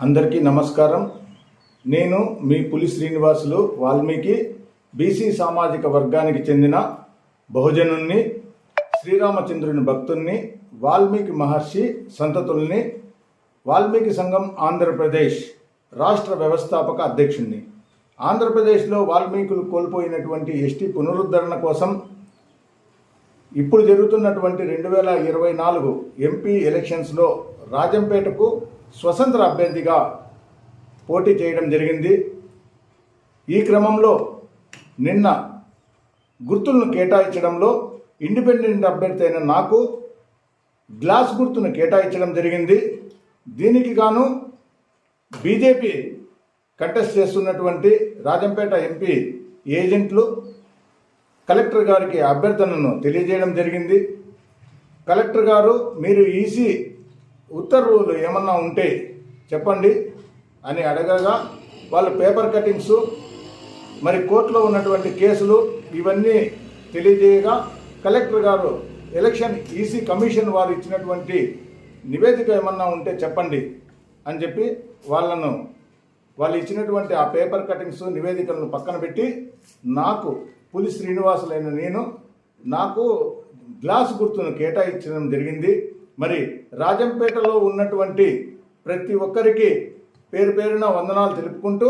అందరికీ నమస్కారం. నేను మీ పులి శ్రీనివాసులు వాల్మీకి బీసీ సామాజిక వర్గానికి చెందిన బహుజనుణ్ణి శ్రీరామచంద్రుని భక్తుణ్ణి వాల్మీకి మహర్షి సంతతుల్ని వాల్మీకి సంఘం ఆంధ్రప్రదేశ్ రాష్ట్ర వ్యవస్థాపక అధ్యక్షుణ్ణి. ఆంధ్రప్రదేశ్లో వాల్మీకులు కోల్పోయినటువంటి ఎస్టీ పునరుద్ధరణ కోసం ఇప్పుడు జరుగుతున్నటువంటి రెండు వేల ఇరవై నాలుగు ఎంపీ ఎలక్షన్స్లో రాజంపేటకు స్వతంత్ర అభ్యర్థిగా పోటీ చేయడం జరిగింది. ఈ క్రమంలో నిన్న గుర్తులను కేటాయించడంలో ఇండిపెండెంట్ అభ్యర్థి అయిన నాకు గ్లాస్ గుర్తును కేటాయించడం జరిగింది. దీనికి గాను బీజేపీ కంటెస్ట్ చేస్తున్నటువంటి రాజంపేట ఎంపీ ఏజెంట్లు కలెక్టర్ గారికి అభ్యర్థనను తెలియజేయడం జరిగింది. కలెక్టర్ గారు మీరు ఈసీ ఉత్తర్వులు ఏమన్నా ఉంటే చెప్పండి అని అడగగా వాళ్ళు పేపర్ కటింగ్స్ మరి కోర్టులో ఉన్నటువంటి కేసులు ఇవన్నీ తెలియజేయగా కలెక్టర్ గారు ఎలక్షన్ ఈసీ కమిషన్ వారు ఇచ్చినటువంటి నివేదిక ఏమన్నా ఉంటే చెప్పండి అని చెప్పి వాళ్ళను వాళ్ళు ఇచ్చినటువంటి ఆ పేపర్ కటింగ్స్ నివేదికలను పక్కన పెట్టి నాకు పులి శ్రీనివాసులైన నేను నాకు గ్లాస్ గుర్తును కేటాయించడం జరిగింది. మరి రాజంపేటలో ఉన్నటువంటి ప్రతి ఒక్కరికి పేరు పేరున వందనాలు తెలుపుకుంటూ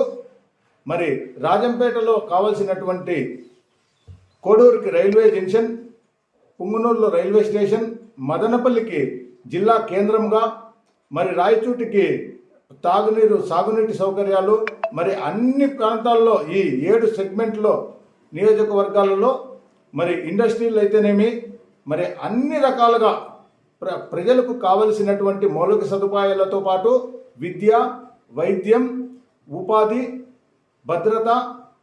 మరి రాజంపేటలో కావలసినటువంటి కోడూరుకి రైల్వే జంక్షన్ పుంగనూరులో రైల్వే స్టేషన్ మదనపల్లికి జిల్లా కేంద్రంగా మరి రాయచూటికి తాగునీరు సాగునీటి సౌకర్యాలు మరి అన్ని ప్రాంతాల్లో ఈ ఏడు సెగ్మెంట్లో నియోజకవర్గాలలో మరి ఇండస్ట్రీలు అయితేనేమి మరి అన్ని రకాలుగా ప్ర ప్రజలకు కావలసినటువంటి మౌలిక సదుపాయాలతో పాటు విద్య వైద్యం ఉపాధి భద్రత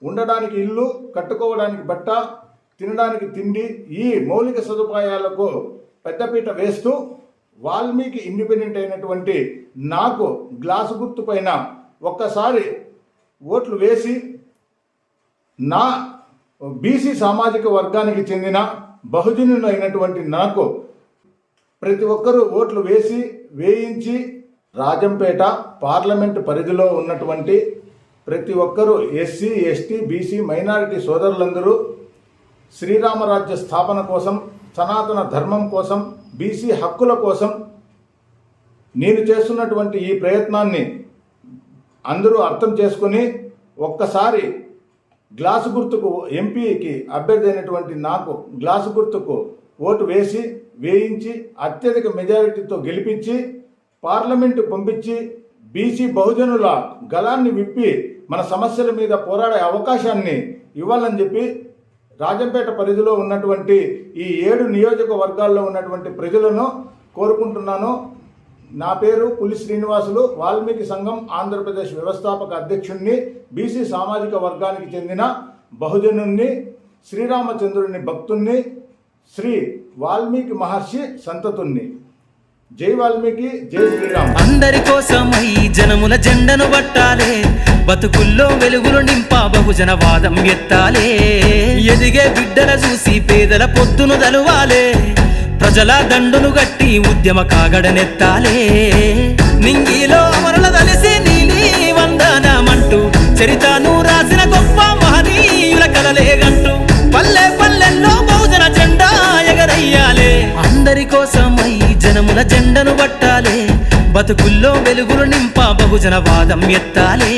ఉండడానికి ఇల్లు కట్టుకోవడానికి బట్ట తినడానికి తిండి ఈ మౌలిక సదుపాయాలకు పెద్దపీట వేస్తూ వాల్మీకి ఇండిపెండెంట్ అయినటువంటి నాకు గ్లాసు గుర్తు పైన ఒక్కసారి ఓట్లు వేసి నా బీసీ సామాజిక వర్గానికి చెందిన బహుజనులు అయినటువంటి నాకు ప్రతి ఒక్కరూ ఓట్లు వేసి వేయించి రాజంపేట పార్లమెంటు పరిధిలో ఉన్నటువంటి ప్రతి ఒక్కరూ ఎస్సీ ఎస్టీ బీసీ మైనారిటీ సోదరులందరూ శ్రీరామరాజ్య స్థాపన కోసం సనాతన ధర్మం కోసం బీసీ హక్కుల కోసం నేను చేస్తున్నటువంటి ఈ ప్రయత్నాన్ని అందరూ అర్థం చేసుకొని ఒక్కసారి గ్లాసు గుర్తుకు ఎంపీకి అభ్యర్థి అయినటువంటి నాకు గ్లాసు గుర్తుకు ఓటు వేసి వేయించి అత్యధిక మెజారిటీతో గెలిపించి పార్లమెంటు పంపించి బీసీ బహుజనుల గలాన్ని విప్పి మన సమస్యల మీద పోరాడే అవకాశాన్ని ఇవ్వాలని చెప్పి రాజంపేట పరిధిలో ఉన్నటువంటి ఈ ఏడు నియోజకవర్గాల్లో ఉన్నటువంటి ప్రజలను కోరుకుంటున్నాను. నా పేరు పులి శ్రీనివాసులు. వాల్మీకి సంఘం ఆంధ్రప్రదేశ్ వ్యవస్థాపక అధ్యక్షుణ్ణి బీసీ సామాజిక వర్గానికి చెందిన బహుజనుణ్ణి శ్రీరామచంద్రుని భక్తుణ్ణి శ్రీ వాల్మీకి మహర్షి సంతతుణ్ణి. జై వాల్మీకి జై శ్రీరామ్. అందరి కోసమై జనముల జెండను పట్టాలే బతుకుల్లో వెలుగులు నింపా బహుజన వాదం ఎత్తాలే. ఎదిగే బిడ్డల చూసి పేదల పొద్దును దలువాలే ప్రజల దండును గట్టి ఉద్యమ కాగడనెత్తాలే. నింగిలో అమరల తలిసి నీలి వందనమంటూ చరితను జనముల జెండను పట్టాలే. బతుకుల్లో వెలుగులు నింపా బహుజన వాదం ఎత్తాలే.